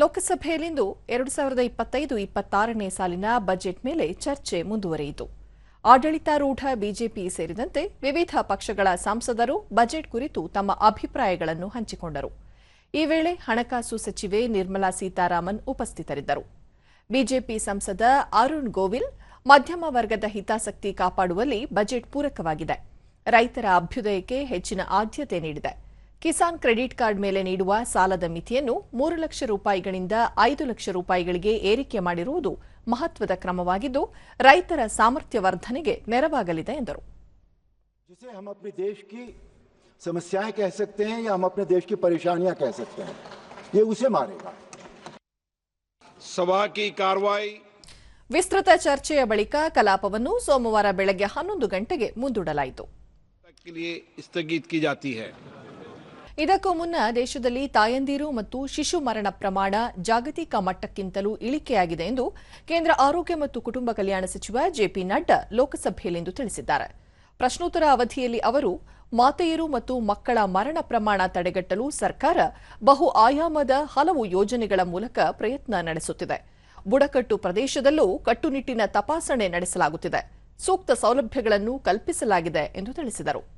ಲೋಕಸಭೆಯಲ್ಲಿಂದು ಎರಡು ಸಾವಿರದ ಇಪ್ಪತ್ತೈದು, ಇಪ್ಪತ್ತಾರನೇ ಸಾಲಿನ ಬಜೆಟ್ ಮೇಲೆ ಚರ್ಚೆ ಮುಂದುವರೆಯಿತು. ಆಡಳಿತಾರೂಢ ಬಿಜೆಪಿ ಸೇರಿದಂತೆ ವಿವಿಧ ಪಕ್ಷಗಳ ಸಂಸದರು ಬಜೆಟ್ ಕುರಿತು ತಮ್ಮ ಅಭಿಪ್ರಾಯಗಳನ್ನು ಹಂಚಿಕೊಂಡರು. ಈ ವೇಳೆ ಹಣಕಾಸು ಸಚಿವೆ ನಿರ್ಮಲಾ ಸೀತಾರಾಮನ್ ಉಪಸ್ಥಿತರಿದ್ದರು. ಬಿಜೆಪಿ ಸಂಸದ ಅರುಣ್ ಗೋವಿಲ್ ಮಧ್ಯಮ ವರ್ಗದ ಹಿತಾಸಕ್ತಿ ಕಾಪಾಡುವಲ್ಲಿ ಬಜೆಟ್ ಪೂರಕವಾಗಿದೆ. ರೈತರ ಅಭ್ಯುದಯಕ್ಕೆ ಹೆಚ್ಚಿನ ಆದ್ಯತೆ ನೀಡಿದೆ. ಕಿಸಾನ್ ಕ್ರೆಡಿಟ್ ಕಾರ್ಡ್ ಮೇಲೆ ನೀಡುವ ಸಾಲದ ಮಿತಿಯನ್ನು ಮೂರು ಲಕ್ಷ ರೂಪಾಯಿಗಳಿಂದ ಐದು ಲಕ್ಷ ರೂಪಾಯಿಗಳಿಗೆ ಏರಿಕೆ ಮಾಡಿರುವುದು ಮಹತ್ವದ ಕ್ರಮವಾಗಿದ್ದು ರೈತರ ಸಾಮರ್ಥ್ಯ ವರ್ಧನೆಗೆ ನೆರವಾಗಲಿದೆ ಎಂದರು. ವಿಸ್ತೃತ ಚರ್ಚೆಯ ಬಳಿಕ ಕಲಾಪವನ್ನು ಸೋಮವಾರ ಬೆಳಗ್ಗೆ ಹನ್ನೊಂದು ಗಂಟೆಗೆ ಮುಂದೂಡಲಾಯಿತು. ಇದಕ್ಕೂ ಮುನ್ನ ದೇಶದಲ್ಲಿ ತಾಯಂದಿರು ಮತ್ತು ಶಿಶು ಮರಣ ಪ್ರಮಾಣ ಜಾಗತಿಕ ಮಟ್ಟಕ್ಕಿಂತಲೂ ಇಳಿಕೆಯಾಗಿದೆ ಎಂದು ಕೇಂದ್ರ ಆರೋಗ್ಯ ಮತ್ತು ಕುಟುಂಬ ಕಲ್ಯಾಣ ಸಚಿವ ಜೆಪಿ ನಡ್ಡಾ ಲೋಕಸಭೆಯಲ್ಲಿಂದು ತಿಳಿಸಿದ್ದಾರೆ. ಪ್ರಶ್ನೋತ್ತರ ಅವಧಿಯಲ್ಲಿ ಅವರು ಮಾತೆಯರು ಮತ್ತು ಮಕ್ಕಳ ಮರಣ ಪ್ರಮಾಣ ತಡೆಗಟ್ಟಲು ಸರ್ಕಾರ ಬಹು ಆಯಾಮದ ಹಲವು ಯೋಜನೆಗಳ ಮೂಲಕ ಪ್ರಯತ್ನ ನಡೆಸುತ್ತಿದೆ. ಬುಡಕಟ್ಟು ಪ್ರದೇಶದಲ್ಲೂ ಕಟ್ಟುನಿಟ್ಟಿನ ತಪಾಸಣೆ ನಡೆಸಲಾಗುತ್ತಿದೆ. ಸೂಕ್ತ ಸೌಲಭ್ಯಗಳನ್ನು ಕಲ್ಪಿಸಲಾಗಿದೆ ಎಂದು ತಿಳಿಸಿದರು.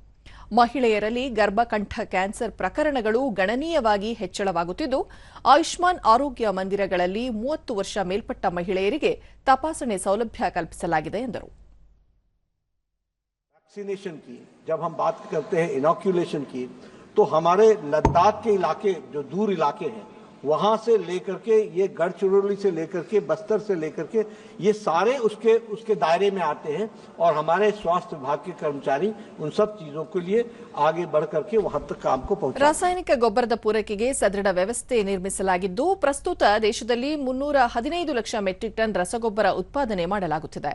ಮಹಿಳೆಯರಲ್ಲಿ ಗರ್ಭಕಂಠ ಕ್ಯಾನ್ಸರ್ ಪ್ರಕರಣಗಳು ಗಣನೀಯವಾಗಿ ಹೆಚ್ಚಳವಾಗುತ್ತಿದ್ದು ಆಯುಷ್ಮಾನ್ ಆರೋಗ್ಯ ಮಂದಿರಗಳಲ್ಲಿ ಮೂವತ್ತು ವರ್ಷ ಮೇಲ್ಪಟ್ಟ ಮಹಿಳೆಯರಿಗೆ ತಪಾಸಣೆ ಸೌಲಭ್ಯ ಕಲ್ಪಿಸಲಾಗಿದೆ ಎಂದರು वैक्सीनेशन की जब हम बात करते हैं इनॉक्यूलेशन की तो हमारे लद्दाख के इलाके जो दूर इलाके हैं वहां से लेकर के ये गढ़चिरौली से लेकर के बस्तर से लेकर के ये सारे उसके उसके दायरे में आते हैं और हमारे स्वास्थ्य विभाग के कर्मचारी उन सब चीजों के लिए आगे बढ़ करके वहां तक काम को पहुंचा ರಾಸಾಯನಿಕ ಗೊಬ್ಬರದ ಪೂರೈಕೆಗೆ ಸದೃಢ ವ್ಯವಸ್ಥೆ ನಿರ್ಮಿಸಲಾಗಿದ್ದು ಪ್ರಸ್ತುತ ದೇಶದಲ್ಲಿ ಮುನ್ನೂರ ಹದಿನೈದು ಲಕ್ಷ ಮೆಟ್ರಿಕ್ ಟನ್ ರಸಗೊಬ್ಬರ ಉತ್ಪಾದನೆ ಮಾಡಲಾಗುತ್ತಿದೆ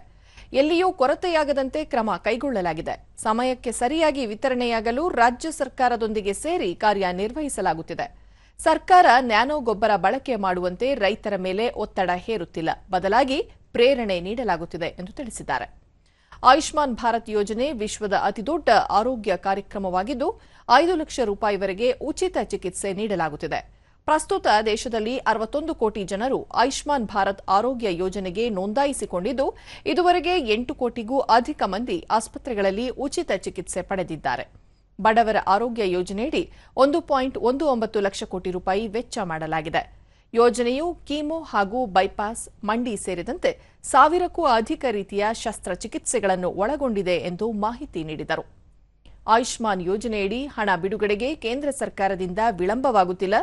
ಎಲ್ಲಿಯೂ ಕೊರತೆಯಾಗದಂತೆ ಕ್ರಮ ಕೈಗೊಳ್ಳಲಾಗಿದೆ ಸಮಯಕ್ಕೆ ಸರಿಯಾಗಿ ವಿತರಣೆಯಾಗಲು ರಾಜ್ಯ ಸರ್ಕಾರದೊಂದಿಗೆ ಸೇರಿ ಕಾರ್ಯನಿರ್ವಹಿಸಲಾಗುತ್ತಿದೆ ಸರ್ಕಾರ ನ್ಯಾನೋ ಗೊಬ್ಬರ ಬಳಕೆ ಮಾಡುವಂತೆ ರೈತರ ಮೇಲೆ ಒತ್ತಡ ಹೇರುತ್ತಿಲ್ಲ. ಬದಲಾಗಿ ಪ್ರೇರಣೆ ನೀಡಲಾಗುತ್ತಿದೆ ಎಂದು ತಿಳಿಸಿದ್ದಾರೆ. ಆಯುಷ್ಮಾನ್ ಭಾರತ್ ಯೋಜನೆ ವಿಶ್ವದ ಅತಿದೊಡ್ಡ ಆರೋಗ್ಯ ಕಾರ್ಯಕ್ರಮವಾಗಿದ್ದು, ಐದು ಲಕ್ಷ ರೂಪಾಯಿವರೆಗೆ ಉಚಿತ ಚಿಕಿತ್ಸೆ ನೀಡಲಾಗುತ್ತಿದೆ. ಪ್ರಸ್ತುತ ದೇಶದಲ್ಲಿ ಅರವತ್ತೊಂದು ಕೋಟಿ ಜನರು ಆಯುಷ್ಮಾನ್ ಭಾರತ್ ಆರೋಗ್ಯ ಯೋಜನೆಗೆ ನೋಂದಾಯಿಸಿಕೊಂಡಿದ್ದು, ಇದುವರೆಗೆ ಎಂಟು ಕೋಟಿಗೂ ಅಧಿಕ ಮಂದಿ ಆಸ್ಪತ್ರೆಗಳಲ್ಲಿ ಉಚಿತ ಚಿಕಿತ್ಸೆ ಪಡೆದಿದ್ದಾರೆ. ಬಡವರ ಆರೋಗ್ಯ ಯೋಜನೆಯಡಿ ಒಂದು ಪಾಯಿಂಟ್ ಒಂದು ಒಂಬತ್ತು ಲಕ್ಷ ಕೋಟಿ ರೂಪಾಯಿ ವೆಚ್ಚ ಮಾಡಲಾಗಿದೆ. ಯೋಜನೆಯು ಕೀಮೋ ಹಾಗೂ ಬೈಪಾಸ್, ಮಂಡಿ ಸೇರಿದಂತೆ ಸಾವಿರಕ್ಕೂ ಅಧಿಕ ರೀತಿಯ ಶಸ್ತ್ರಚಿಕಿತ್ಸೆಗಳನ್ನು ಒಳಗೊಂಡಿದೆ ಎಂದು ಮಾಹಿತಿ ನೀಡಿದರು. ಆಯುಷ್ಮಾನ್ ಯೋಜನೆಯಡಿ ಹಣ ಬಿಡುಗಡೆಗೆ ಕೇಂದ್ರ ಸರ್ಕಾರದಿಂದ ವಿಳಂಬವಾಗುತ್ತಿಲ್ಲ.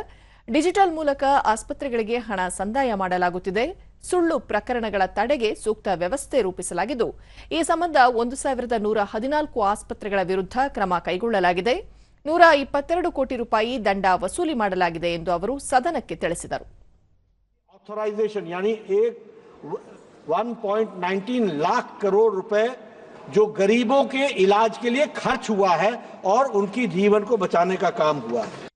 ಡಿಜಿಟಲ್ ಮೂಲಕ ಆಸ್ಪತ್ರೆಗಳಿಗೆ ಹಣ ಸಂದಾಯ ಮಾಡಲಾಗುತ್ತಿದೆ. ಸುಳ್ಳು ಪ್ರಕರಣಗಳ ತಡೆಗೆ ಸೂಕ್ತ ವ್ಯವಸ್ಥೆ ರೂಪಿಸಲಾಗಿದ್ದು ಈ ಸಂಬಂಧ ಒಂದು ಸಾವಿರದ ನೂರ ಹದಿನಾಲ್ಕು ಆಸ್ಪತ್ರೆಗಳ ವಿರುದ್ಧ ಕ್ರಮ ಕೈಗೊಳ್ಳಲಾಗಿದೆ ನೂರ ಇಪ್ಪತ್ತೆರಡು ಕೋಟಿ ರೂಪಾಯಿ ದಂಡ ವಸೂಲಿ ಮಾಡಲಾಗಿದೆ ಎಂದು ಅವರು ಸದನಕ್ಕೆ ತಿಳಿಸಿದರು ऑथराइजेशन यानी एक 1.19 लाख करोड़ रुपए जो गरीबों के इलाज के लिए खर्च हुआ है और उनकी जीवन को बचाने का काम हुआ है